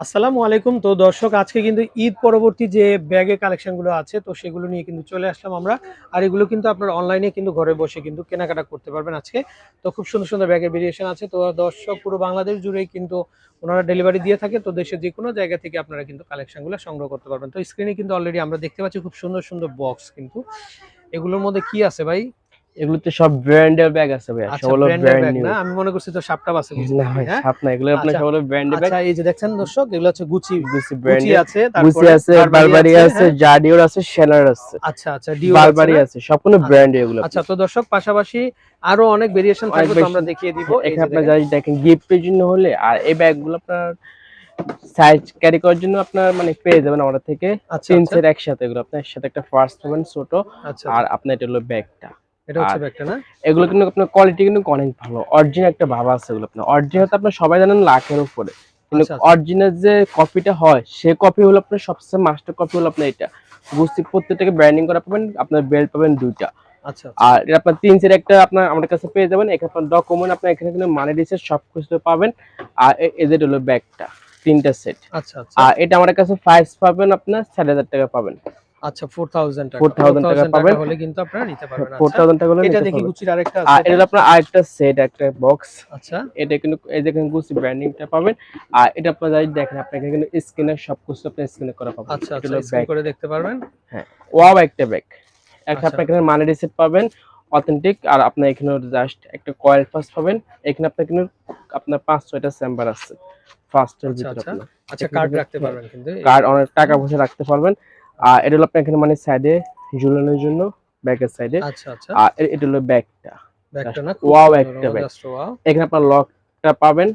আসসালামু আলাইকুম। তো দর্শক, আজকে কিন্তু ঈদ পরবর্তী যে ব্যাগে কালেকশনগুলো আছে, তো সেগুলো নিয়ে কিন্তু চলে আসলাম আমরা। আর এগুলো কিন্তু আপনার অনলাইনে কিন্তু ঘরে বসে কিন্তু কেনাকাটা করতে পারবেন আজকে। তো খুব সুন্দর সুন্দর ব্যাগের ভেরিয়েশন আছে। তো দর্শক, পুরো বাংলাদেশ জুড়েই কিন্তু ওনারা ডেলিভারি দিয়ে থাকে। তো দেশের যে কোনো জায়গা থেকে আপনারা কিন্তু কালেকশনগুলো সংগ্রহ করতে পারবেন। তো স্ক্রিনে কিন্তু অলরেডি আমরা দেখতে পাচ্ছি খুব সুন্দর সুন্দর বক্স কিন্তু। এগুলোর মধ্যে কি আছে ভাই? এগুলোতে সব ব্র্যান্ডের ব্যাগ আছে ভাই আচ্ছা সব হলো ব্র্যান্ড নিউ না? আমি মনে করছি তো সাপটা আছে না ভাই হ্যাঁ? সাপ না এগুলো আপনার আচ্ছা, সব হলো ব্র্যান্ডের ব্যাগ আচ্ছা এই যে দেখছেন দর্শক এগুলো হচ্ছে গুচি গুচি ব্র্যান্ড আছে গুচি আছে বারবারি আছে হ্যাঁ? জাডিওর আছে শেনার আছে। আচ্ছা আচ্ছা ডিও বারবারি আছে সব কোনো আচ্ছা, ব্র্যান্ড এগুলো আচ্ছা তো দর্শক পাশাপাশি আরও অনেক ভেরিয়েশন থাকবে তো আমরা দেখিয়ে দিব। এখানে আপনার। যাই দেখেন গিফটের জন্য হলে আর এই ব্যাগগুলো আপনার সাইজ ক্যারি করার জন্য আপনার মানে পেয়ে যাবেন আমাদের থেকে। আচ্ছা তিন সেট একসাথে এগুলো আপনার সাথে একটা ফার্স্ট পাবেন ছোট। আচ্ছা। আর আপনার এটা হলো ব্যাগটা এটা হচ্ছে ব্যাগটা না? এগুলো কিন্তু আপনার কোয়ালিটি কিন্তু অনেক ভালো। অরিজিনাল একটা ভাব আছে এগুলো আপনার। অরিজিনাল তো আপনার সবাই জানেন লাখের উপরে। কিন্তু আচ্ছা, আচ্ছা। অরিজিনাল যে কপিটা হয় সে কপি হলো আপনার সবচেয়ে মাস্টার কপি হলো আপনার এটা। বুঝতে প্রত্যেকটাকে ব্র্যান্ডিং করা পাবেন আপনার বেল্ট পাবেন দুইটা। আচ্ছা আর এটা আপনার তিন সেট একটা আপনার আমাদের কাছে পেয়ে যাবেন। এখানে আপনার ডকুমেন্ট আপনার এখানে কিন্তু মানি ডিসের সব কিছু পাবেন। আর এদের হলো ব্যাগটা তিনটা সেট আচ্ছা আচ্ছা। আর এটা আমাদের কাছে ফাইভ পাবেন আপনার চার হাজার টাকা পাবেন। আচ্ছা 4000 টাকা। 4000 টাকা পাবেন। হলে কিন্তু আপনারা নিতে পারবেন। ফোর আচ্ছা থাউজেন্ড টাকা হলে এটা দেখি গুচির আরেকটা আর আছে এটা আপনার আরেকটা সেট একটা বক্স আচ্ছা। এটা কিন্তু এই দেখেন গুচি ব্র্যান্ডিংটা পাবেন। আর এটা আপনারা যাই দেখেন আপনার এখানে স্ক্রিনে সব কিছু আপনি স্ক্রিনে করা পাবেন। আচ্ছা আচ্ছা স্ক্রিন ব্যাগ করে দেখতে পারবেন। ওয়াও একটা ব্যাগ একটা আচ্ছা। এখানে মানি রিসিট পাবেন অথেন্টিক আর আপনার এখানে জাস্ট একটা কয়েল ফার্স্ট পাবেন। এখানে আপনার কিন্তু আপনার পাঁচ ছয়টা চেম্বার আছে। ফার্স্টের আচ্ছা, ভিতরে আচ্ছা। আপনার। আচ্ছা কার্ড রাখতে পারবেন কিন্তু। কার্ড অনেক টাকা পয়সা রাখতে পারবেন। আর এটা হলো আপনার এখানে মানে সাইডে ঝুলানোর জন্য ব্যাকের সাইডে আচ্ছা আচ্ছা। আর এটা হলো ব্যাকটা ব্যাকটা না ওয়াও একটা ব্যাক এখানে আপনার লকটা পাবেন।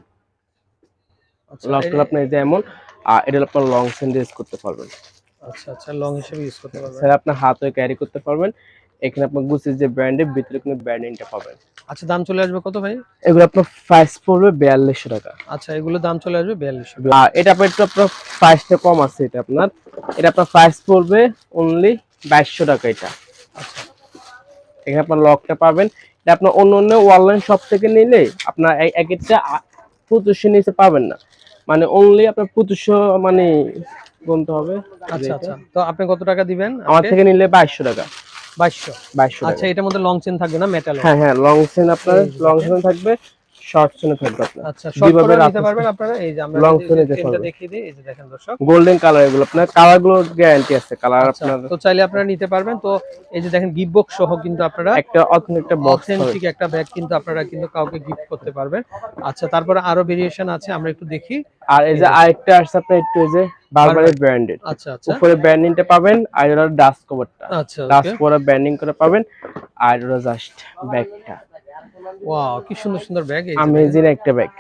আচ্ছা লকটা আপনি আপনার এই যে এমন। আর এটা হলো আপনার লং সেন্ড ইউজ করতে পারবেন। আচ্ছা আচ্ছা লং হিসেবে ইউজ করতে পারবেন। স্যার আপনি হাতে ক্যারি করতে পারবেন। এখানে আপনার গুছির যে ব্র্যান্ডের ভিতরে কিন্তু ব্র্যান্ডিংটা পাবেন। আচ্ছা দাম চলে আসবে কত ভাই? এগুলো আপনার প্রাইস পড়বে বিয়াল্লিশশো টাকা। আচ্ছা এগুলো দাম চলে আসবে 4200 আর এটা আপনার একটু আপনার প্রাইসটা কম আছে এটা আপনার। এটা আপনার প্রাইস পড়বে অনলি বাইশশো টাকা এটা। আচ্ছা। এখানে আপনার লকটা পাবেন। এটা আপনার অন্য অন্য অনলাইন শপ থেকে নিলে আপনার এক একটা পঁচিশশো নিচে পাবেন না। মানে অনলি আপনার পঁচিশশো মানে গুনতে হবে। আচ্ছা আচ্ছা। তো আপনি কত টাকা দিবেন আমার থেকে নিলে বাইশশো টাকা। 2200 2200 আচ্ছা এটার মধ্যে লং চেন থাকবে না মেটাল হ্যাঁ হ্যাঁ লং চেন আপনার লং চেন থাকবে শর্ট সেন থাকবে আপনার। আচ্ছা শর্ট করে নিতে পারবেন। আপনারা। এই যে আমরা Long যদি করে নিতে চেনটা পারবেন। দেখিয়ে দিই এই যে দেখেন দর্শক। গোল্ডেন কালার এগুলো আপনার কালারগুলো গ্যারান্টি আছে কালার আচ্ছা, আপনার তো চাইলে আপনারা নিতে পারবেন। তো এই যে দেখেন গিফট বক্স সহ কিন্তু আপনারা একটা অথেন্টিক একটা বক্স অথেন্টিক একটা ব্যাগ কিন্তু আপনারা কিন্তু কাউকে গিফট করতে পারবেন। আচ্ছা তারপরে আরও ভেরিয়েশন আছে আমরা একটু দেখি। আর এই যে আরেকটা আপনার একটু এই যে বারবারি ব্র্যান্ডেড আচ্ছা আচ্ছা। উপরে ব্র্যান্ডিংটা পাবেন আর এটা ডাস্ট কভারটা আচ্ছা ডাস্ট কভার ব্র্যান্ডিং করে পাবেন আর এটা জাস্ট ব্যাগটা ওয়াও কি সুন্দর সুন্দর ব্যাগ এই আমেজিং একটা ব্যাগ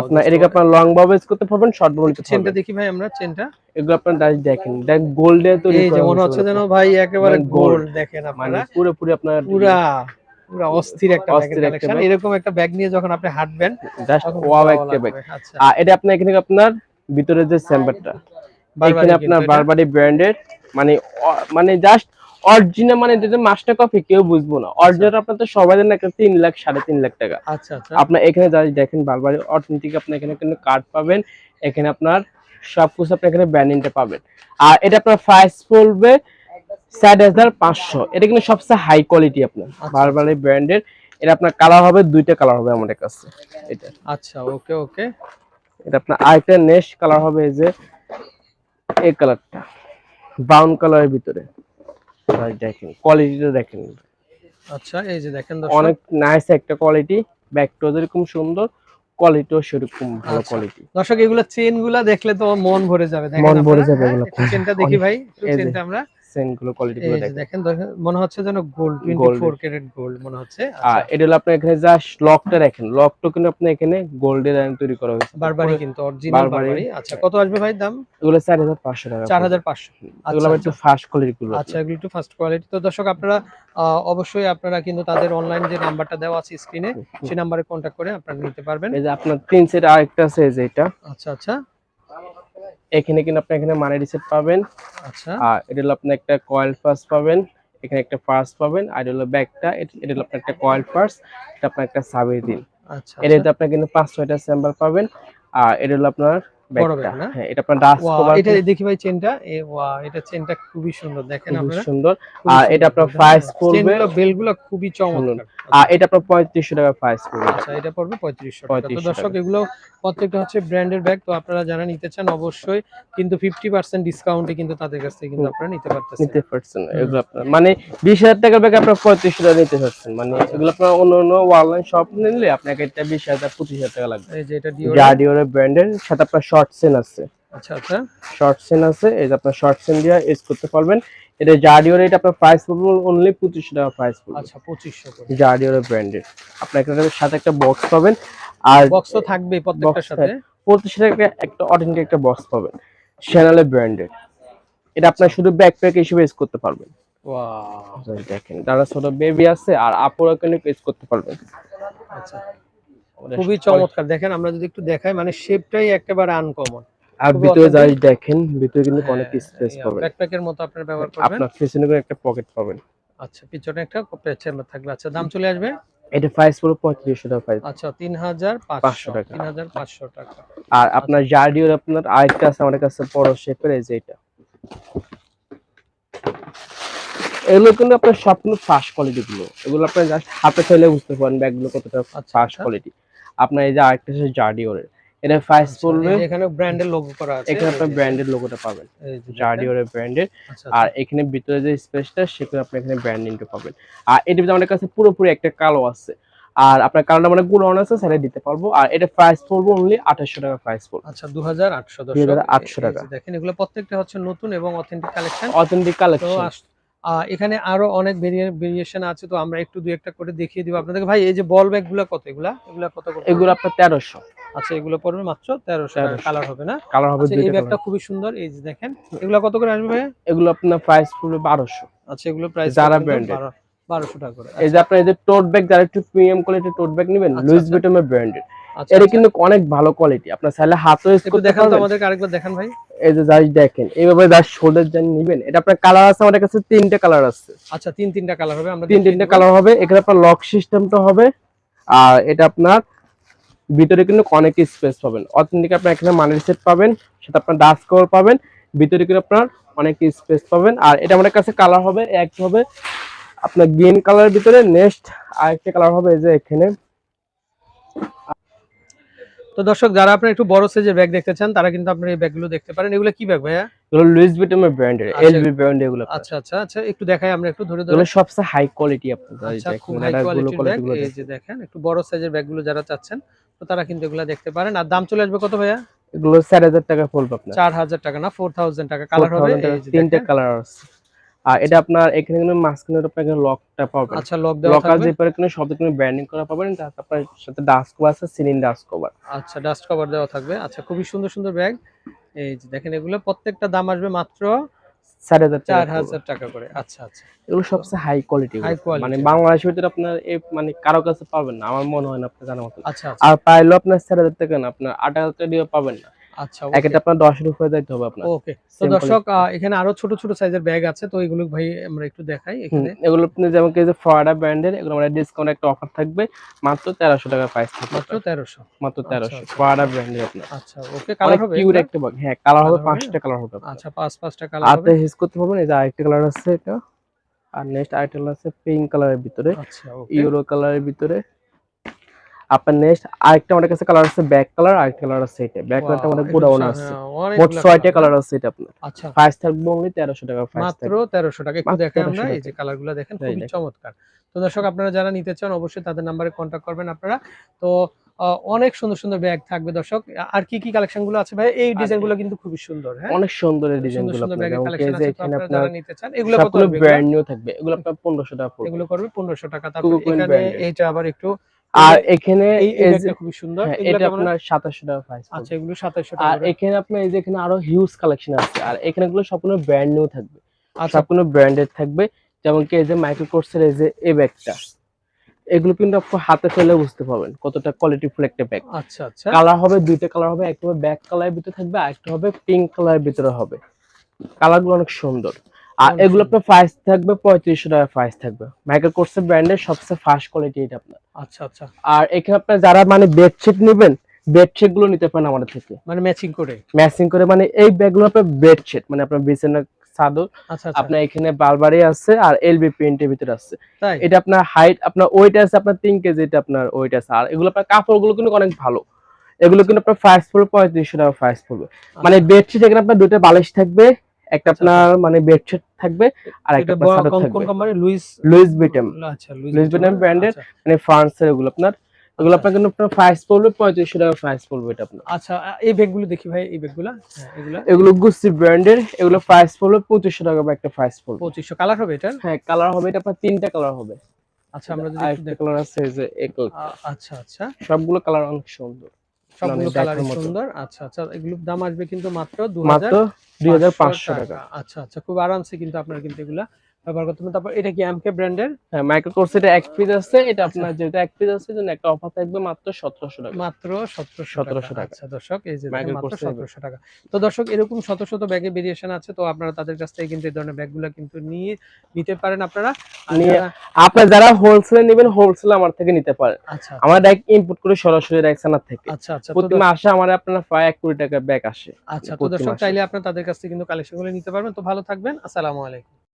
আপনার এটাকে আপনার লং বব ইউজ করতে পারবেন শর্ট নিতে চেনটা দেখি ভাই আমরা চেনটা এগুলো আপনার জাস্ট দেখেন দেখ গোল্ডে তৈরি এই যে করা মনে হয়েছে হচ্ছে যেন ভাই একেবারে মানে গোল্ড দেখেন মানে আপনারা। পুরোপুরি আপনার পুরা পুরা অস্থির একটা অস্থির কালেকশন এরকম একটা ব্যাগ নিয়ে যখন আপনি হাঁটবেন জাস্ট ওয়াও একটা ব্যাগ আচ্ছা। আর এটা আপনার এখানে আপনার ভিতরে যে চেম্বারটা এখানে আপনার বারবারি ব্র্যান্ডের মানে মানে জাস্ট অরিজিনাল মানে যেটা মাস্টার কপি কেউ বুঝব না। অরিজিনাল আপনার তো সবাই জানেন একটা তিন লাখ সাড়ে তিন লাখ টাকা। আচ্ছা আচ্ছা। আপনার এখানে যা দেখেন বারবার অথেন্টিক আপনি এখানে কিন্তু কার্ড পাবেন এখানে আপনার সব কিছু আপনি এখানে ব্র্যান্ডিংটা পাবেন। আর এটা আপনার প্রাইস পড়বে সাত হাজার পাঁচশো। এটা কিন্তু সবচেয়ে হাই কোয়ালিটি আপনার আচ্ছা। বারবারি ব্র্যান্ডের এটা আপনার কালার হবে দুইটা কালার হবে আমাদের কাছে। এটা। আচ্ছা ওকে ওকে। এটা আপনার আরেকটা নেক্সট কালার হবে এই যে এই কালারটা ব্রাউন কালারের ভিতরে। দেখেন কোয়ালিটিটা দেখেন। আচ্ছা এই যে দেখেন অনেক নাইস একটা কোয়ালিটি ব্যাগটাও যেরকম সুন্দর কোয়ালিটিও সেরকম ভালো আচ্ছা। কোয়ালিটি দর্শক এগুলো চেনগুলা দেখলে তো মন ভরে যাবে মন ভরে যাবে চেনটা দেখি ভাই চেনটা আমরা। গুলো কোয়ালিটি গুলো দেখেন। দেখেন দেখেন, মনে হচ্ছে যেন gold twenty four carat gold মনে হচ্ছে। আচ্ছা, আর এটা হলো আপনার এখানে জাস্ট লকটা রাখেন লকটা কিন্তু আপনি এখানে গোল্ডের আয়ন তৈরি করা হয়েছে। বারবারি কিন্তু অরিজিনাল বারবারি। বারবারি আচ্ছা কত আসবে ভাই দাম? এগুলো চার হাজার পাঁচশো টাকা চার হাজার পাঁচশো। এগুলো একটু ফাস্ট কোয়ালিটি গুলো আচ্ছা এগুলো একটু কোয়ালিটি তো দর্শক আপনারা অবশ্যই আপনারা কিন্তু তাদের অনলাইন যে নাম্বারটা দেওয়া আছে স্ক্রিনে সেই নাম্বারে কন্ট্যাক্ট করে আপনারা নিতে পারবেন। এই যে আপনার তিন সেট আরেকটা আছে যে এটা। আচ্ছা আচ্ছা। এখানে কিন্তু আপনি এখানে মানি রিসেট পাবেন। আচ্ছা। আর এটা হলো আপনি একটা কয়েল ফার্স পাবেন। এখানে একটা ফার্স পাবেন। আর এটা হলো ব্যাগটা। এটা হলো আপনার একটা কয়েল ফার্স এটা আপনার একটা সাবের দিন। আচ্ছা এটাতে আপনি কিন্তু পাঁচ ছয়টা চেম্বার পাবেন। আর এটা হলো আপনার বড় ব্যাগ না? এটা আপনার ডাস্ট কভার এটা দেখি ভাই চেনটা এ ওয়া এটা চেনটা খুবই সুন্দর দেখেন খুবই আপনারা? সুন্দর। আর এটা আপনার price পড়বে- চেনগুলো বেলগুলো খুবই চমৎকার। আর এটা আপনার পঁয়ত্রিশশো টাকা প্রাইস পড়বে আচ্ছা এটা পড়বে পঁয়ত্রিশশো টাকা। তো দর্শক এগুলো প্রত্যেকটা হচ্ছে ব্র্যান্ডের ব্যাগ তো আপনারা যারা নিতে চান অবশ্যই কিন্তু ডিসকাউন্টে কিন্তু তাদের কাছ থেকে কিন্তু আপনারা নিতে পারতেছেন। নিতে পারছেন এগুলো আপনার। মানে বিশ হাজার টাকার ব্যাগ আপনার পঁয়ত্রিশশো টাকা নিতে পারছেন। মানে এগুলো আপনার অন্য অন্য অনলাইন শপ নিলে আপনাকে এটা বিশ হাজার পঁচিশ হাজার টাকা লাগবে। এই যে এটা ব্র্যান্ডের সাথে আপনার শর্ট সেন আছে। আচ্ছা আচ্ছা। শর্ট সেন আছে এই যে আপনার শর্ট সেন দিয়ে ইউজ করতে পারবেন। এটা জাডিওর এটা আপনার প্রাইস পড়বে অনলি টাকা প্রাইস পড়বে আচ্ছা পঁচিশশো করে। জাডিওর ব্র্যান্ডের আপনার সাথে একটা বক্স পাবেন। আর বক্স তো থাকবে প্রত্যেকটার সাথে। টাকা একটা অর্ডিনারি একটা বক্স পাবেন। ব্র্যান্ডের এটা আপনার শুধু ব্যাকপ্যাক হিসেবে ইউজ করতে পারবেন। ওয়াও দেখেন যারা ছোট বেবি আছে আর আপুরা কিন্তু ইউজ করতে পারবেন। আচ্ছা। খুবই চমৎকার। দেখেন আমরা যদি একটু দেখাই মানে শেপটাই একেবারে আনকমন আর ভিতরে যাই দেখেন ভিতরে কিন্তু অনেক স্পেস পাবেন। ব্যাকপ্যাকের মতো আপনারা ব্যবহার করবেন। আপনার পিছনে একটা পকেট পাবেন। আচ্ছা পিছনে একটা চেম্বার থাকবে। আচ্ছা দাম চলে আসবে? এটা প্রাইস পড়বে পঁয়ত্রিশশো টাকা প্রাইস আচ্ছা তিন হাজার পাঁচশো টাকা। তিন হাজার পাঁচশো টাকা। আর আপনার জার্ডিওর আপনার আরেকটা আছে আমাদের কাছে বড় শেপের এই যে এটা। এগুলো কিন্তু আপনার সবগুলো ফার্স্ট কোয়ালিটি গুলো। এগুলো আপনার জাস্ট হাতে ফেলে বুঝতে পারেন ব্যাগগুলো কতটা আচ্ছা, ফার্স্ট আচ্ছা। কোয়ালিটি আপনার এই যে আরেকটা আছে জার্ডিওর এটা প্রাইস আচ্ছা, পড়বে এখানে ব্র্যান্ডের লোগো করা আছে। এখানে যে- ব্র্যান্ডের লোগোটা পাবেন। এই যে জার্ডিওর ব্র্যান্ডের আচ্ছা, আর আচ্ছা। এখানে ভিতরে যে স্পেসটা সেখানে আপনি এখানে ব্র্যান্ডিংটা পাবেন। আর এটার ভিতরে আমাদের কাছে পুরোপুরি একটা কালো আছে। আর আপনার কালোটা মানে গুলো অন আছে সেটা দিতে পারব। আর এটা প্রাইস পড়বে অনলি আঠাশশো টাকা প্রাইস পড়বে। আচ্ছা দু হাজার আটশো 2800 টাকা। দেখেন এগুলো প্রত্যেকটা হচ্ছে নতুন এবং অথেন্টিক কালেকশন অথেন্টিক কালেকশন এখানে আরও অনেক ভেরিয়েশন আছে তো আমরা একটু দুই একটা করে দেখিয়ে দিব আপনাদেরকে ভাই এই যে বল ব্যাগগুলা কত এগুলা? এগুলা কত এগুলো আপনার তেরোশো। আচ্ছা এগুলো পড়বে মাত্র তেরোশো কালার হবে না? কালার হবে আচ্ছা, এই ব্যাগটা খুবই সুন্দর এই যে দেখেন। এগুলো কত করে আসবে ভাই এগুলো আপনার প্রাইস পড়বে বারোশো। আচ্ছা এগুলো প্রাইস যারা brand tote bag premium quality tote কিন্তু অনেক ভালো কোয়ালিটি আপনার দেখান ভাই। এই যে যাই দেখেন এইভাবে এটা আপনার কালার আছে আমাদের কাছে কালার আছে। আচ্ছা তিন কালার হবে আমরা তিন কালার হবে এখানে আপনার লক হবে আর এটা আপনার ভিতরে কিন্তু অনেক স্পেস পাবেন। অথেন্টিক আপনার এখানে মানের সেট পাবেন সেটা আপনার ডাস্ট কভার পাবেন ভিতরে কিন্তু আপনার অনেক স্পেস পাবেন আর এটা আমাদের কাছে কালার হবে এক হবে আপনার গ্রিন কালারের ভিতরে নেক্সট আরেকটা কালার হবে এই যে এখানে। তো দর্শক যারা আপনারা একটু বড় সাইজের ব্যাগ দেখতে চান তারা কিন্তু আপনারা এই ব্যাগগুলো দেখতে পারেন। এগুলো কি ব্যাগ ভাইয়া? এগুলো লুইস ভিটমের ব্র্যান্ডের আচ্ছা। এলবি ব্র্যান্ড এগুলো আচ্ছা আচ্ছা আচ্ছা একটু দেখাই আমরা একটু ধরে ধরে। এগুলো সবচেয়ে হাই কোয়ালিটি আপনার আচ্ছা খুব দেখুন হাই এটা গুলো কোয়ালিটি এই যে দেখেন একটু বড় সাইজের ব্যাগগুলো যারা চাচ্ছেন তো তারা কিন্তু এগুলো দেখতে পারেন। আর দাম চলে আসবে কত ভাইয়া? এগুলো চার হাজার টাকা পড়বে আপনার। চার হাজার টাকা না ফোর থাউজেন্ড টাকা। কালার হবে 4000 এই তিনটে কালার আছে। আর এটা আপনার এখানে কিন্তু মাঝখানে আপনার লকটা পাবেন আচ্ছা লক দেওয়া থাকবে? লকার জিপারে কিন্তু সব দিকে ব্র্যান্ডিং করা পাবেন তার আপনার সাথে ডাস্ট কভার আছে সিলিং ডাস্ট কভার আচ্ছা ডাস্ট কভার দেওয়া থাকবে। আচ্ছা খুবই সুন্দর সুন্দর ব্যাগ এই যে দেখেন এগুলো প্রত্যেকটা দাম আসবে মাত্র চার হাজার চার টাকা হাজার টাকা করে। আচ্ছা আচ্ছা। এগুলো সবচেয়ে হাই কোয়ালিটি মানে বাংলাদেশের ভিতরে আপনার এই মানে কারও কাছে পাবেন না। আমার মনে হয় না আপনি জানার মতো। আচ্ছা আচ্ছা। আর পাইলেও আপনার চার হাজার টাকা না আপনার আট হাজার টাকা দিয়ে পাবেন না। আচ্ছা একটা আপনার হবে আপনার। ওকে তো দর্শক এখানে আরও ছোট ছোট সাইজের ব্যাগ আছে তো এগুলো ভাই আমরা একটু দেখাই এখানে। এগুলো আপনি যেমন কি যে ফরাডা ব্র্যান্ডের এগুলো ডিসকাউন্ট একটা অফার থাকবে মাত্র টাকা প্রাইস থাকবে মাত্র মাত্র আচ্ছা। ফরাডা ব্র্যান্ডের আপনার। আচ্ছা ওকে কালার হবে কিউট একটা হ্যাঁ কালার হবে পাঁচটা কালার হবে আচ্ছা পাঁচ পাঁচটা কালার হিস করতে পারবেন এই যে আরেকটা কালার আছে এটা। আর নেক্সট colour আছে পিঙ্ক কালারের ভিতরে। আচ্ছা ইউরো কালারের ভিতরে। আপনার নেক্সট আরেকটা আমাদের কাছে কালার আছে ব্যাক কালার আরেকটা কালার আছে এটা। ব্যাক কালারটা আমাদের আছে। মোট ছয়টা কালার আছে এটা আপনার। আচ্ছা। প্রাইস থাকবে অনলি তেরোশো টাকা প্রাইস মাত্র টাকা একটু মাত্র দেখাই 1300 আমরা এই যে কালারগুলো দেখেন খুবই চমৎকার। তো দর্শক আপনারা যারা নিতে চান অবশ্যই তাদের নাম্বারে করবেন আপনারা। তো অনেক সুন্দর সুন্দর ব্যাগ থাকবে দর্শক। আর কি কি কালেকশনগুলো আছে ভাই? এই ডিজাইনগুলো কিন্তু খুবই সুন্দর হ্যাঁ? অনেক সুন্দর এই ডিজাইনগুলো আপনার। নিতে চান এগুলো কত? ব্র্যান্ড নিউ থাকবে এগুলো আপনার পনেরোশো টাকা পড়বে। এগুলো করবে পনেরোশো টাকা তারপর এখানে এইটা আবার একটু আর এখানে খুবই সুন্দর। হ্যাঁ, এটা আপনার সাতাশশো টাকা প্রাইস আচ্ছা এগুলো আর টাকা করে। এখানে আপনার এই যে এখানে আরও হিউজ কালেকশন আছে। আর এখানে গুলো সম্পূর্ণ ব্র্যান্ড নিউ থাকবে। আচ্ছা। সম্পূর্ণ ব্র্যান্ডেড থাকবে। যেমন কি এই যে মাইক্রো কোর্সের এই যে এই ব্যাগটা। এগুলো কিন্তু আপনি হাতে ফেলে বুঝতে পারবেন কতটা কোয়ালিটি ফুল একটা ব্যাগ আচ্ছা আচ্ছা। কালার হবে দুইটা কালার হবে। একটা হবে ব্যাক কালারের ভিতরে থাকবে আর একটা হবে পিঙ্ক কালারের ভিতরে হবে। কালারগুলো অনেক সুন্দর। আর এগুলো আপনার প্রাইস থাকবে পঁয়ত্রিশশো টাকা প্রাইস থাকবে। মাইক্রো কোর্সের ব্র্যান্ডের সবচেয়ে ফার্স্ট কোয়ালিটি এটা আপনার। আচ্ছা আচ্ছা। আর এখানে আপনার যারা মানে বেডশিট নেবেন বেডশিটগুলো নিতে পারেন আমাদের থেকে। মানে ম্যাচিং করে? ম্যাচিং করে মানে এই ব্যাগগুলো আপনার বেডশিট মানে আপনার বিছানা চাদর আচ্ছা আচ্ছা। আপনার এখানে বারবারি আছে আর এলবি প্রিন্টের ভিতরে আছে। এটা আপনার হাইট আপনার ওয়েট আছে আপনার তিন কেজি এটা আপনার ওয়েট আছে। আর এগুলো আপনার কাপড়গুলো কিন্তু অনেক ভালো। এগুলো কিন্তু আপনার প্রাইস পড়বে পঁয়ত্রিশশো টাকা প্রাইস পড়বে। মানে বেডশিট এখানে আপনার দুটো বালিশ থাকবে একটা আচ্ছা, আপনার মানে বেডশিট থাকবে আর একটা কোন কোন কোম্পানি লুইস লুইস বিটেম আচ্ছা লুইস ভিটেম branded মানে ফ্রান্সের এগুলো আপনার। এগুলো আচ্ছা। আপনার কিন্তু আপনার প্রাইস পড়বে পঁয়ত্রিশশো টাকা প্রাইস পড়বে এটা আপনার। আচ্ছা এই ব্যাগগুলো দেখি ভাই এই ব্যাগগুলো। হ্যাঁ এগুলো। এগুলো গুসি ব্র্যান্ডের এগুলো প্রাইস পড়বে পঁচিশশো টাকা বা একটা প্রাইস পড়বে। পঁচিশশো। কালার হবে এটা হ্যাঁ কালার হবে এটা আপনার তিনটা কালার হবে। আচ্ছা আমরা যদি একটা কালার আছে যে। আ- আচ্ছা আচ্ছা। সবগুলো কালার অনেক সুন্দর। সবগুলো কালার সুন্দর। আচ্ছা আচ্ছা এগুলোর দাম আসবে কিন্তু মাত্র দু মাত্র দুই হাজার পাঁচশো টাকা। আচ্ছা আচ্ছা খুব আরামসে কিন্তু আপনার কিন্তু এগুলা ব্যবহার করতে তারপর এটা কি এমকে ব্র্যান্ডের হ্যাঁ মাইক্রো কোর্স এটা এক পিস আছে। এটা আপনার যেটা এক পিস আছে জন্য একটা অফার থাকবে মাত্র সতেরোশো টাকা। মাত্র 1700 টাকা। আচ্ছা দর্শক এই যে মাত্র Kors এর সতেরোশো টাকা। তো দর্শক এরকম শত শত ব্যাগে ভেরিয়েশন আছে তো আপনারা তাদের কাছ থেকে কিন্তু এই ধরনের ব্যাগগুলো কিন্তু নিয়ে নিতে পারেন আপনারা। আপনার যারা হোলসেলে নেবেন হোলসেল আমার থেকে নিতে পারেন। আচ্ছা আমরা ডাইরেক্ট ইনপুট করে সরাসরি রাইসানার থেকে। আচ্ছা আচ্ছা। প্রতি মাসে আমার আপনার প্রায় এক কোটি টাকা ব্যাগ আসে। আচ্ছা তো দর্শক চাইলে আপনার তাদের কাছ থেকে কিন্তু কালেকশনগুলো নিতে পারবেন। তো ভালো থাকবেন। আসসালামু আলাইকুম।